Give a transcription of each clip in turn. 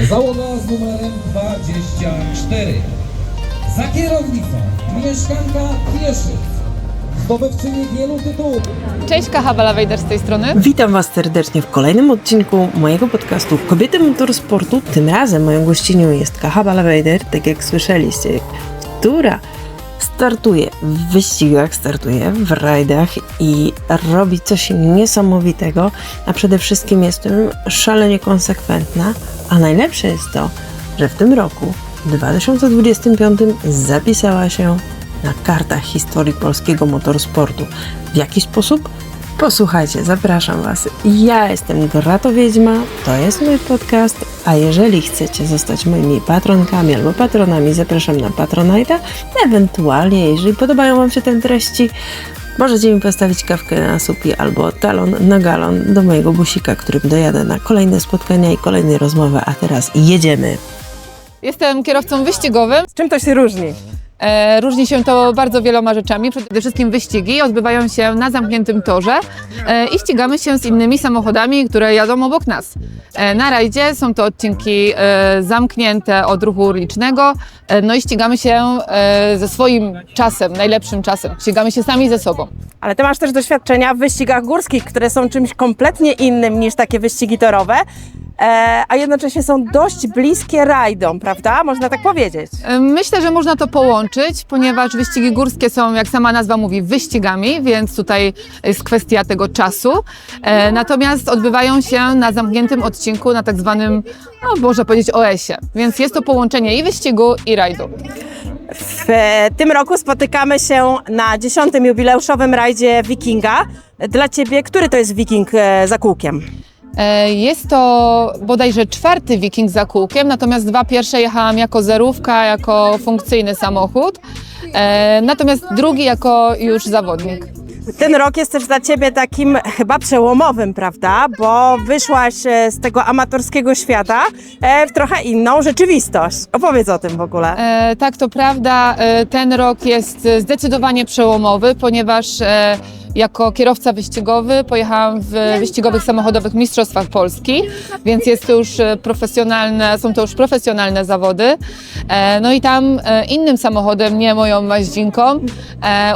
Załoga z numerem 24. Za kierownicą mieszkanka Pieszyc. Zdobywczyni wielu tytułów. Cześć, Kaha Balawejder z tej strony. Witam Was serdecznie w kolejnym odcinku mojego podcastu Kobiety Motorsportu. Tym razem moją gościnią jest Kaha Balawejder, tak jak słyszeliście, która startuje w wyścigach, startuje w rajdach i robi coś niesamowitego, a przede wszystkim jest tym szalenie konsekwentna, a najlepsze jest to, że w tym roku, w 2025 zapisała się na kartach historii polskiego motorsportu. W jaki sposób? Posłuchajcie, zapraszam Was. Ja jestem Grato Wiedźma, to jest mój podcast, a jeżeli chcecie zostać moimi patronkami albo patronami, zapraszam na Patronite'a. Ewentualnie, jeżeli podobają Wam się te treści, możecie mi postawić kawkę na supie albo talon na galon do mojego busika, którym dojadę na kolejne spotkania i kolejne rozmowy, a teraz jedziemy. Jestem kierowcą wyścigowym. Czym to się różni? E, różni się to bardzo wieloma rzeczami. Przede wszystkim wyścigi odbywają się na zamkniętym torze e, i ścigamy się z innymi samochodami, które jadą obok nas. E, na rajdzie są to odcinki zamknięte od ruchu ulicznego, no i ścigamy się ze swoim czasem, najlepszym czasem. Ścigamy się sami ze sobą. Ale ty masz też doświadczenia w wyścigach górskich, które są czymś kompletnie innym niż takie wyścigi torowe, a jednocześnie są dość bliskie rajdom, prawda? Można tak powiedzieć. E, Myślę, że można to połączyć, ponieważ wyścigi górskie są, jak sama nazwa mówi, wyścigami, więc tutaj jest kwestia tego czasu. E, natomiast odbywają się na zamkniętym odcinku, na tak zwanym, no, można powiedzieć, OS-ie. Więc jest to połączenie i wyścigu, i rajdu. W e, tym roku spotykamy się na dziesiątym jubileuszowym rajdzie Wikinga. Dla ciebie, który to jest Wiking e, za kółkiem? E, Jest to bodajże czwarty Wiking za kółkiem, natomiast dwa pierwsze jechałam jako zerówka, jako funkcyjny samochód, e, natomiast drugi jako już zawodnik. Ten rok jest też dla ciebie takim chyba przełomowym, prawda? Bo wyszłaś e, z tego amatorskiego świata w trochę inną rzeczywistość. Opowiedz o tym w ogóle. E, tak, to prawda. Ten rok jest zdecydowanie przełomowy, ponieważ jako kierowca wyścigowy pojechałam w wyścigowych samochodowych mistrzostwach Polski, więc jest to już e, profesjonalne, są to już profesjonalne zawody. E, no i tam e, innym samochodem, nie moją maździnką,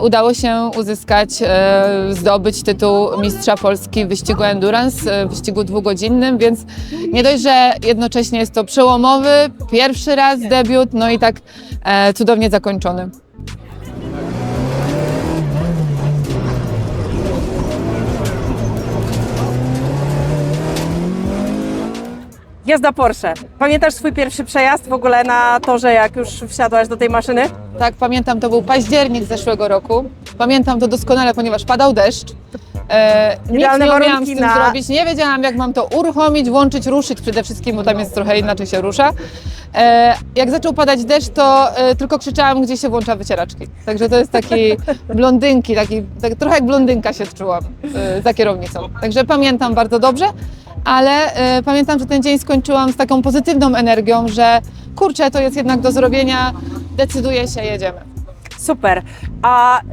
udało się uzyskać, zdobyć tytuł mistrza Polski wyścigu endurance, w wyścigu dwugodzinnym, więc nie dość, że jednocześnie jest to przełomowy, pierwszy raz debiut, no i tak cudownie zakończony. Jazda Porsche. Pamiętasz swój pierwszy przejazd w ogóle na torze, jak już wsiadłaś do tej maszyny? Tak, pamiętam, to był październik zeszłego roku. Pamiętam to doskonale, ponieważ padał deszcz. E, nic Idealne nie umiałam z warunki tym na- zrobić. Nie wiedziałam, jak mam to uruchomić, włączyć, ruszyć przede wszystkim, bo tam jest trochę inaczej się rusza. E, jak zaczął padać deszcz, to e, tylko krzyczałam, gdzie się włącza wycieraczki. Także to jest taki blondynki, taki, tak, trochę jak blondynka się czułam e, za kierownicą. Także pamiętam bardzo dobrze, ale e, pamiętam, że ten dzień skończyłam z taką pozytywną energią, że kurczę, to jest jednak do zrobienia, decyduję się, jedziemy. Super. A y,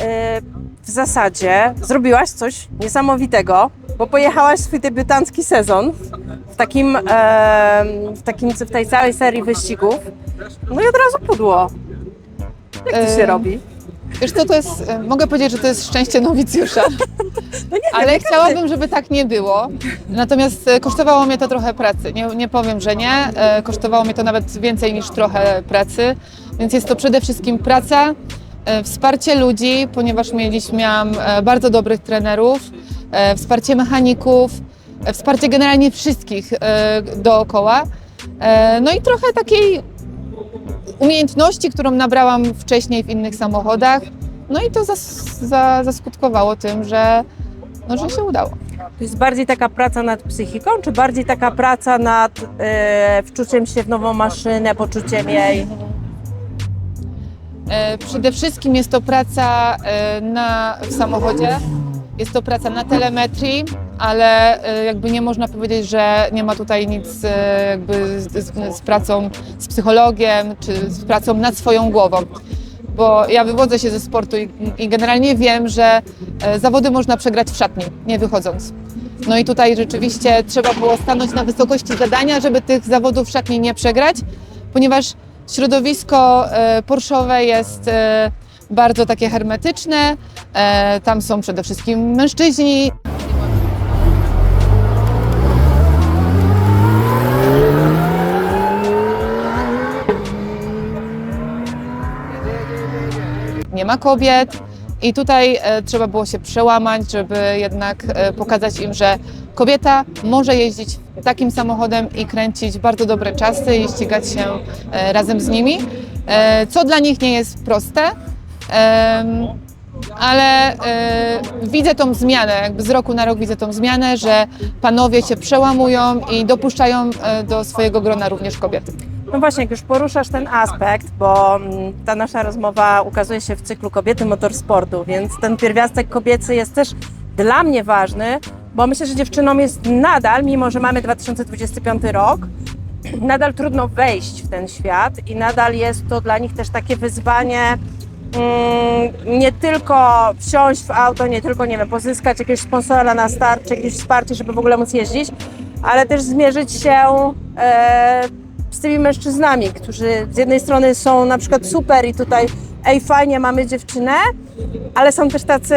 w zasadzie zrobiłaś coś niesamowitego, bo pojechałaś swój debiutancki sezon w takim, em, w, takim w tej całej serii wyścigów. No i od razu pudło. Jak to się Em, robi? Wiesz co, to jest, e, mogę powiedzieć, że to jest szczęście nowicjusza, No nie ale chciałabym, żeby tak nie było. Natomiast e, kosztowało mnie to trochę pracy. Nie, nie powiem, że nie. E, Kosztowało mnie to nawet więcej niż trochę pracy. Więc jest to przede wszystkim praca, wsparcie ludzi, ponieważ mieliśmy, miałam bardzo dobrych trenerów, wsparcie mechaników, wsparcie generalnie wszystkich dookoła. No i trochę takiej umiejętności, którą nabrałam wcześniej w innych samochodach. No i to zas, za, zaskutkowało tym, że, no, że się udało. To jest bardziej taka praca nad psychiką, czy bardziej taka praca nad e, wczuciem się w nową maszynę, poczuciem jej? E, Przede wszystkim jest to praca e, na, w samochodzie, jest to praca na telemetrii, ale e, jakby nie można powiedzieć, że nie ma tutaj nic e, jakby z, z, z pracą z psychologiem czy z pracą nad swoją głową. Bo ja wywodzę się ze sportu i, i generalnie wiem, że e, zawody można przegrać w szatni, nie wychodząc. No i tutaj rzeczywiście trzeba było stanąć na wysokości zadania, żeby tych zawodów szatni nie przegrać, ponieważ środowisko e, Porszowe jest bardzo takie hermetyczne. E, Tam są przede wszystkim mężczyźni, nie ma kobiet. I tutaj e, trzeba było się przełamać, żeby jednak e, pokazać im, że kobieta może jeździć takim samochodem i kręcić bardzo dobre czasy i ścigać się razem z nimi, co dla nich nie jest proste. Ale e, widzę tą zmianę, jakby z roku na rok widzę tą zmianę, że panowie się przełamują i dopuszczają e, do swojego grona również kobiety. No właśnie, jak już poruszasz ten aspekt, bo mm, ta nasza rozmowa ukazuje się w cyklu Kobiety Motorsportu, więc ten pierwiastek kobiecy jest też dla mnie ważny, bo myślę, że dziewczynom jest nadal, mimo że mamy 2025 rok, nadal trudno wejść w ten świat i nadal jest to dla nich też takie wyzwanie nie tylko wsiąść w auto, nie tylko, nie wiem, pozyskać jakiegoś sponsora na start, czy jakieś wsparcie, żeby w ogóle móc jeździć, ale też zmierzyć się e, z tymi mężczyznami, którzy z jednej strony są na przykład super i tutaj ej fajnie mamy dziewczynę, ale są też tacy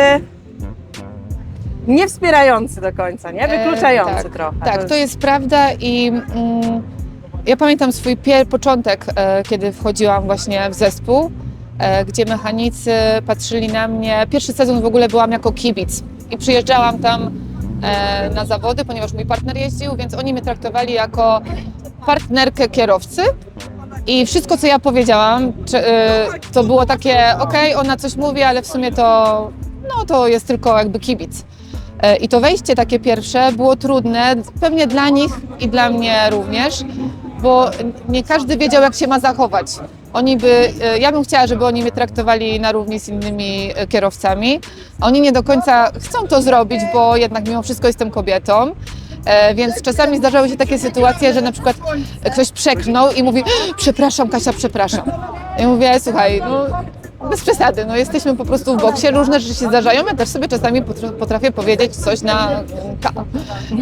niewspierający do końca, nie? Wykluczający E, tak, trochę. Tak, to jest prawda i mm, ja pamiętam swój pier- początek, e, kiedy wchodziłam właśnie w zespół, e, gdzie mechanicy patrzyli na mnie. Pierwszy sezon w ogóle byłam jako kibic i przyjeżdżałam tam e, na zawody, ponieważ mój partner jeździł, więc oni mnie traktowali jako partnerkę kierowcy. I wszystko, co ja powiedziałam, e, to było takie, okej, ona coś mówi, ale w sumie to, no, to jest tylko jakby kibic. E, I to wejście takie pierwsze było trudne, pewnie dla nich i dla mnie również, bo nie każdy wiedział, jak się ma zachować. Oni by, e, ja bym chciała, żeby oni mnie traktowali na równi z innymi e, kierowcami. Oni nie do końca chcą to zrobić, bo jednak mimo wszystko jestem kobietą. E, Więc czasami zdarzały się takie sytuacje, że na przykład ktoś przeknął i mówi: Przepraszam, Kasia, przepraszam. Ja mówię: Słuchaj, no, bez przesady, no jesteśmy po prostu w boksie, różne rzeczy się zdarzają, ja też sobie czasami potr- potrafię powiedzieć coś na K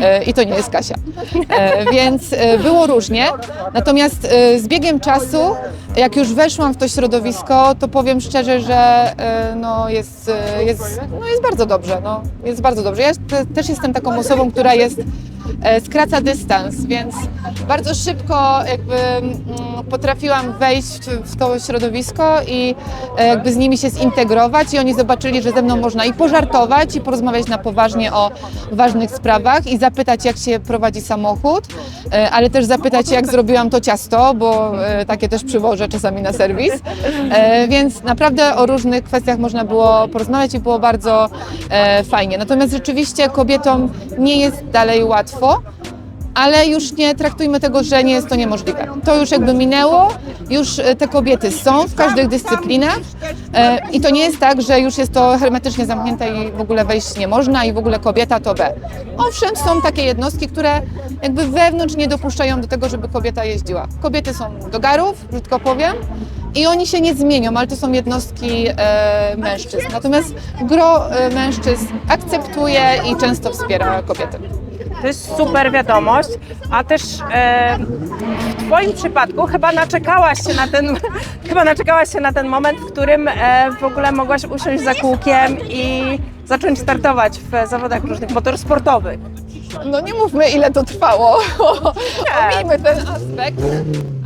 e, i to nie jest Kasia. E, Więc e, było różnie, natomiast z biegiem czasu, jak już weszłam w to środowisko, to powiem szczerze, że no jest, jest, no jest bardzo dobrze, no jest bardzo dobrze. Ja te, też jestem taką osobą, która jest skraca dystans, więc bardzo szybko jakby mm, potrafiłam wejść w to środowisko i e, jakby z nimi się zintegrować i oni zobaczyli, że ze mną można i pożartować i porozmawiać na poważnie o ważnych sprawach i zapytać jak się prowadzi samochód, e, ale też zapytać jak zrobiłam to ciasto, bo e, takie też przywożę czasami na serwis, E, więc naprawdę o różnych kwestiach można było porozmawiać i było bardzo e, fajnie. Natomiast rzeczywiście kobietom nie jest dalej łatwo, ale już nie traktujmy tego, że nie jest to niemożliwe. To już jakby minęło, już e, te kobiety są w każdych dyscyplinach e, i to nie jest tak, że już jest to hermetycznie zamknięte i w ogóle wejść nie można i w ogóle kobieta to B. Owszem, są takie jednostki, które jakby wewnątrz nie dopuszczają do tego, żeby kobieta jeździła. Kobiety są do garów, brzydko powiem, i oni się nie zmienią, ale to są jednostki e, mężczyzn. Natomiast gro e, mężczyzn akceptuje i często wspiera kobiety. To jest super wiadomość, a też e, w Twoim przypadku chyba naczekałaś się na ten, chyba naczekałaś się na ten moment, w którym e, w ogóle mogłaś usiąść za kółkiem i zacząć startować w zawodach różnych motorsportowych. No nie mówmy, ile to trwało. Tak. Omijmy ten aspekt,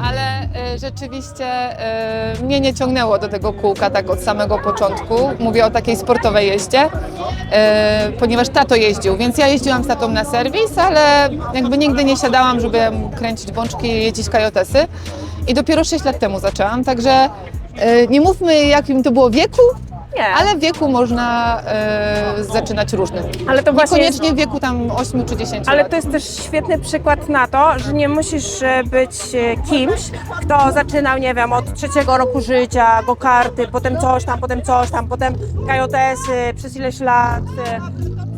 ale e, rzeczywiście e, mnie nie ciągnęło do tego kółka tak od samego początku. Mówię o takiej sportowej jeździe, e, ponieważ tato jeździł, więc ja jeździłam z tatą na serwis, ale jakby nigdy nie siadałam, żeby kręcić bączki i jeździć kajotesy. I dopiero 6 lat temu zaczęłam, także e, nie mówmy jakim to było wieku, Nie, ale w wieku można e, zaczynać różnym. ale to właśnie jest, Niekoniecznie w wieku tam 8 czy 10 ale lat. to jest też świetny przykład na to, że nie musisz e, być e, kimś, kto zaczynał, nie wiem, od trzeciego roku życia, go-karty, potem coś tam, potem coś tam, potem KJS-y przez ileś lat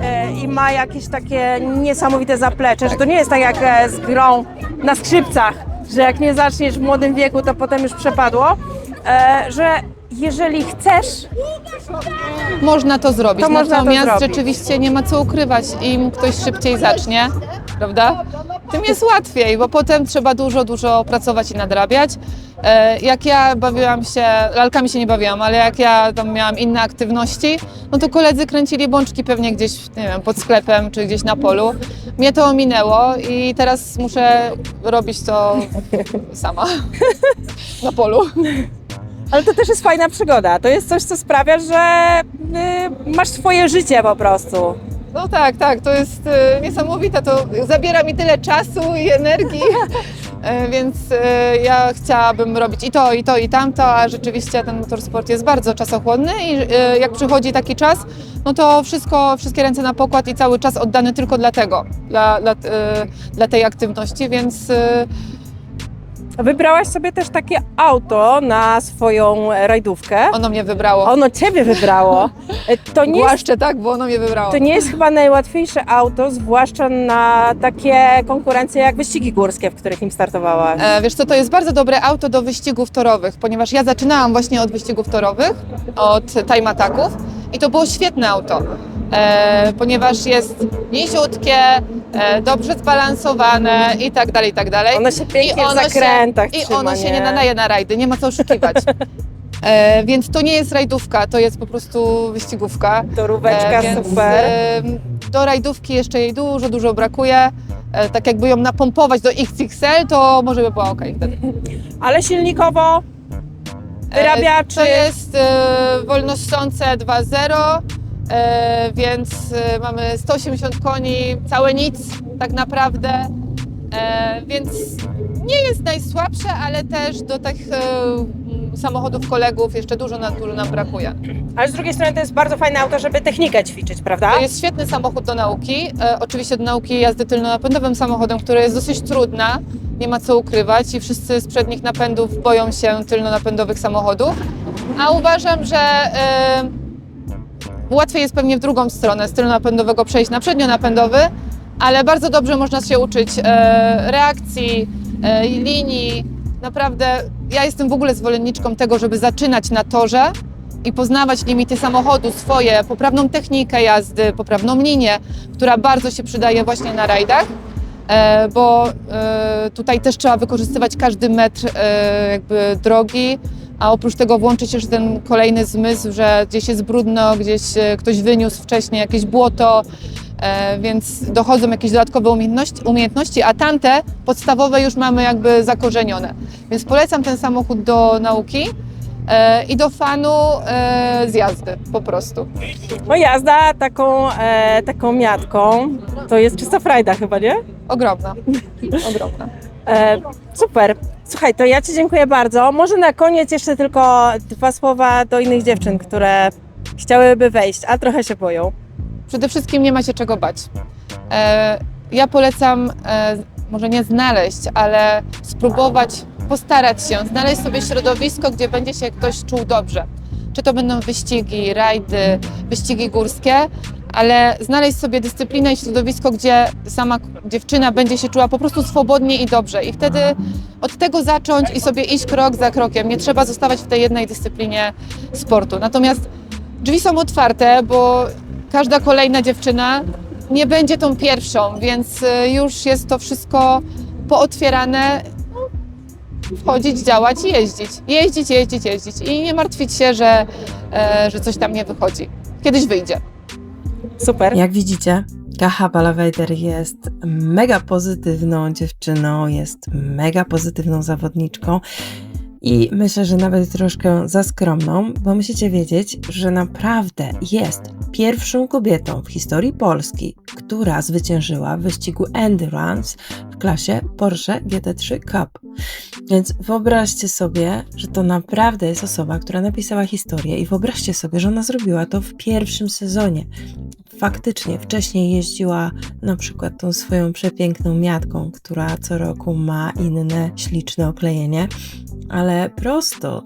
e, e, i ma jakieś takie niesamowite zaplecze, że to nie jest tak jak e, z grą na skrzypcach, że jak nie zaczniesz w młodym wieku, to potem już przepadło, e, że jeżeli chcesz, Można to zrobić, To można to natomiast zrobić. rzeczywiście nie ma co ukrywać. Im ktoś szybciej zacznie, prawda? Tym jest łatwiej, bo potem trzeba dużo, dużo pracować i nadrabiać. E, Jak ja bawiłam się, lalkami się nie bawiłam, ale jak ja tam miałam inne aktywności, no to koledzy kręcili bączki pewnie gdzieś, nie wiem, pod sklepem czy gdzieś na polu. Mnie to ominęło i teraz muszę robić to sama na polu. Ale to też jest fajna przygoda. To jest coś, co sprawia, że y, masz swoje życie po prostu. No tak, tak, to jest e, niesamowite. To zabiera mi tyle czasu i energii, e, więc e, ja chciałabym robić i to, i to, i tamto, a rzeczywiście ten motorsport jest bardzo czasochłonny i e, jak przychodzi taki czas, no to wszystko, wszystkie ręce na pokład i cały czas oddany tylko dla tego, dla, dla, e, dla tej aktywności, więc e, Wybrałaś sobie też takie auto na swoją rajdówkę. ono mnie wybrało. Ono ciebie wybrało. To nie, jest, tak, bo ono mnie wybrało. to nie jest chyba najłatwiejsze auto, zwłaszcza na takie konkurencje jak wyścigi górskie, w których im startowałaś. E, Wiesz co, to jest bardzo dobre auto do wyścigów torowych, ponieważ ja zaczynałam właśnie od wyścigów torowych, od time attacków i to było świetne auto, e, ponieważ jest niziutkie, e, dobrze zbalansowane i tak dalej, i tak dalej. Ono się pięknie I w ono się- zakrętach I trzyma, ono się nie nadaje na rajdy, nie ma co oszukiwać. E, więc to nie jest rajdówka, to jest po prostu wyścigówka. Toróweczka, E, więc, super. e, Do rajdówki jeszcze jej dużo, dużo brakuje. E, Tak jakby ją napompować do XXL, to może by była ok wtedy. Ale silnikowo wyrabia, E. To jest e, wolnossące 2.0, e, więc mamy 180 koni, całe nic tak naprawdę, więc nie jest najsłabsze, ale też do tych samochodów kolegów jeszcze dużo nam, dużo nam brakuje. Ale z drugiej strony to jest bardzo fajne auto, żeby technikę ćwiczyć, prawda? To jest świetny samochód do nauki. E, oczywiście do nauki jazdy tylnonapędowym samochodem, która jest dosyć trudna, nie ma co ukrywać i wszyscy z przednich napędów boją się tylnonapędowych samochodów. A uważam, że e, łatwiej jest pewnie w drugą stronę z tylnonapędowego przejść na przednionapędowy, ale bardzo dobrze można się uczyć e, reakcji, e, linii. Naprawdę ja jestem w ogóle zwolenniczką tego, żeby zaczynać na torze i poznawać limity samochodu, swoje, poprawną technikę jazdy, poprawną linię, która bardzo się przydaje właśnie na rajdach, bo e, tutaj też trzeba wykorzystywać każdy metr e, jakby drogi, a oprócz tego włączyć jeszcze ten kolejny zmysł, że gdzieś jest brudno, gdzieś e, ktoś wyniósł wcześniej jakieś błoto, e, więc dochodzą jakieś dodatkowe umiejętności, umiejętności, a tamte podstawowe już mamy jakby zakorzenione. Więc polecam ten samochód do nauki e, i do fanu e, z jazdy po prostu. No jazda taką, e, taką miatką to jest czysta frajda chyba, nie? Ogromna, ogromna. E, super. Słuchaj, to ja Ci dziękuję bardzo. Może na koniec jeszcze tylko dwa słowa do innych dziewczyn, które chciałyby wejść, a trochę się boją. Przede wszystkim nie ma się czego bać. E, ja polecam e, może nie znaleźć, ale spróbować postarać się, znaleźć sobie środowisko, gdzie będzie się ktoś czuł dobrze. Czy to będą wyścigi, rajdy, wyścigi górskie, ale znaleźć sobie dyscyplinę i środowisko, gdzie sama dziewczyna będzie się czuła po prostu swobodnie i dobrze. I wtedy od tego zacząć i sobie iść krok za krokiem. Nie trzeba zostawać w tej jednej dyscyplinie sportu. Natomiast drzwi są otwarte, bo każda kolejna dziewczyna nie będzie tą pierwszą, więc y, już jest to wszystko pootwierane. Wchodzić, działać i jeździć. Jeździć, jeździć, jeździć. I nie martwić się, że, e, że coś tam nie wychodzi. Kiedyś wyjdzie. Super. Jak widzicie, Kaha Balawejder jest mega pozytywną dziewczyną, jest mega pozytywną zawodniczką i myślę, że nawet troszkę za skromną, bo musicie wiedzieć, że naprawdę jest pierwszą kobietą w historii Polski, która zwyciężyła w wyścigu Endurance w klasie Porsche GT3 Cup. Więc wyobraźcie sobie, że to naprawdę jest osoba, która napisała historię i wyobraźcie sobie, że ona zrobiła to w pierwszym sezonie faktycznie wcześniej jeździła na przykład tą swoją przepiękną miatką, która co roku ma inne śliczne oklejenie, ale prosto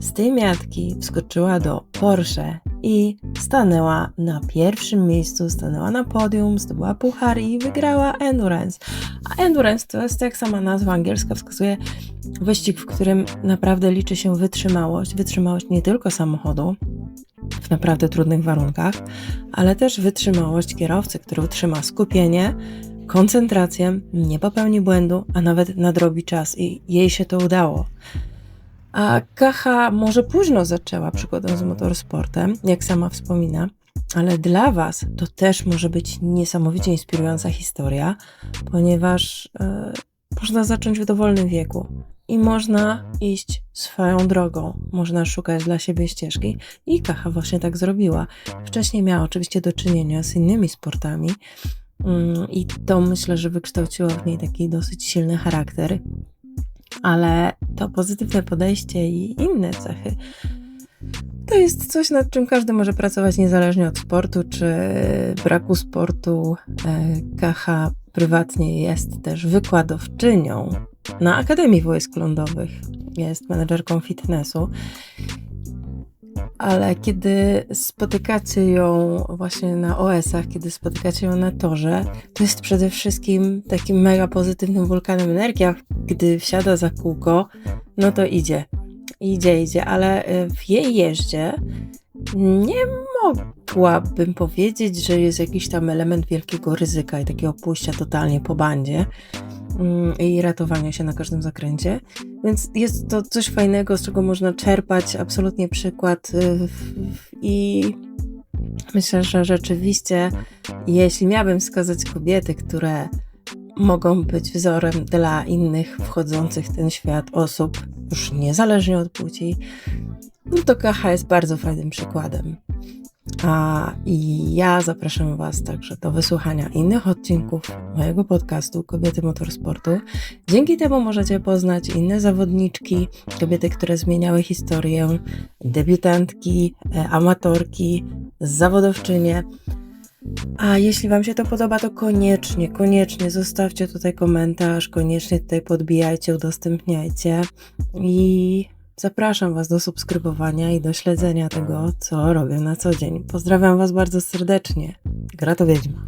z tej miatki wskoczyła do Porsche i stanęła na pierwszym miejscu, stanęła na podium, zdobyła puchar i wygrała Endurance. A Endurance to jest, jak sama nazwa angielska wskazuje, wyścig, w którym naprawdę liczy się wytrzymałość. Wytrzymałość nie tylko samochodu w naprawdę trudnych warunkach, ale też wytrzymałość kierowcy, który utrzyma skupienie, koncentrację, nie popełni błędu, a nawet nadrobi czas i jej się to udało. A Kacha może późno zaczęła przygodę z motorsportem, jak sama wspomina, ale dla Was to też może być niesamowicie inspirująca historia, ponieważ e, można zacząć w dowolnym wieku i można iść swoją drogą, można szukać dla siebie ścieżki i Kacha właśnie tak zrobiła. Wcześniej miała oczywiście do czynienia z innymi sportami mm, i to myślę, że wykształciło w niej taki dosyć silny charakter, ale to pozytywne podejście i inne cechy to jest coś, nad czym każdy może pracować niezależnie od sportu czy braku sportu. E, Kacha prywatnie jest też wykładowczynią na Akademii Wojsk Lądowych. Jest menedżerką fitnessu. Ale kiedy spotykacie ją właśnie na OS-ach, kiedy spotykacie ją na torze, to jest przede wszystkim takim mega pozytywnym wulkanem energii, a gdy wsiada za kółko, no to idzie. Idzie, idzie, ale y, w jej jeździe nie mogłabym powiedzieć, że jest jakiś tam element wielkiego ryzyka i takiego pójścia totalnie po bandzie i ratowania się na każdym zakręcie. Więc jest to coś fajnego, z czego można czerpać absolutnie przykład y, i myślę, że rzeczywiście, jeśli miałabym wskazać kobiety, które mogą być wzorem dla innych wchodzących w ten świat osób, już niezależnie od płci, no to Kacha jest bardzo fajnym przykładem. A ja zapraszam Was także do wysłuchania innych odcinków mojego podcastu Kobiety Motorsportu. Dzięki temu możecie poznać inne zawodniczki, kobiety, które zmieniały historię, debiutantki, e, amatorki, zawodowczynie. A jeśli Wam się to podoba, to koniecznie, koniecznie zostawcie tutaj komentarz, koniecznie tutaj podbijajcie, udostępniajcie i zapraszam Was do subskrybowania i do śledzenia tego, co robię na co dzień. Pozdrawiam Was bardzo serdecznie. Grato Wiedźma.